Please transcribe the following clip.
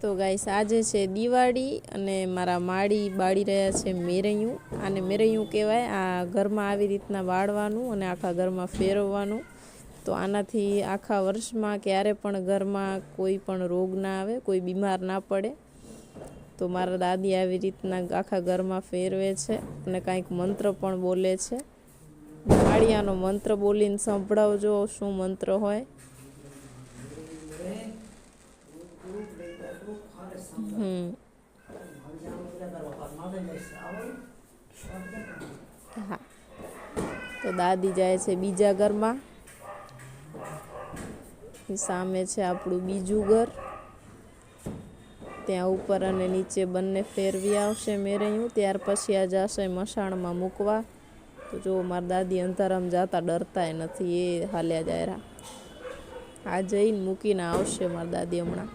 તો ગાઈસ આજે છે દિવાળી અને મારા માળી બાળી રહ્યા છે મેરૈયું. આને મેરૈયું કહેવાય. આ ઘરમાં આવી રીતના વાળવાનું અને આખા ઘરમાં ફેરવવાનું. તો આનાથી આખા વર્ષમાં ક્યારે પણ ઘરમાં કોઈ પણ રોગ ના આવે, કોઈ બીમાર ના પડે. તો મારા દાદી આવી રીતના આખા ઘરમાં ફેરવે છે અને કાંઈક મંત્ર પણ બોલે છે. માળિયાનો મંત્ર બોલીને સંભળાવજો શું મંત્ર હોય. હમ હા તો દાદી જાય છે બીજા ઘરમાં. સામે છે આપણું બીજું ઘર. ત્યાં ઉપર અને નીચે બંને ફેરવી આવશે મેરૈયું. ત્યાર પછી આ જશે મસાણમાં મૂકવા. તો જો મારા દાદી અંધારામાં જતા ડરતાય નથી. એ હાલ્યા જાય આ જઈને મૂકીને આવશે મારા દાદી હમણાં.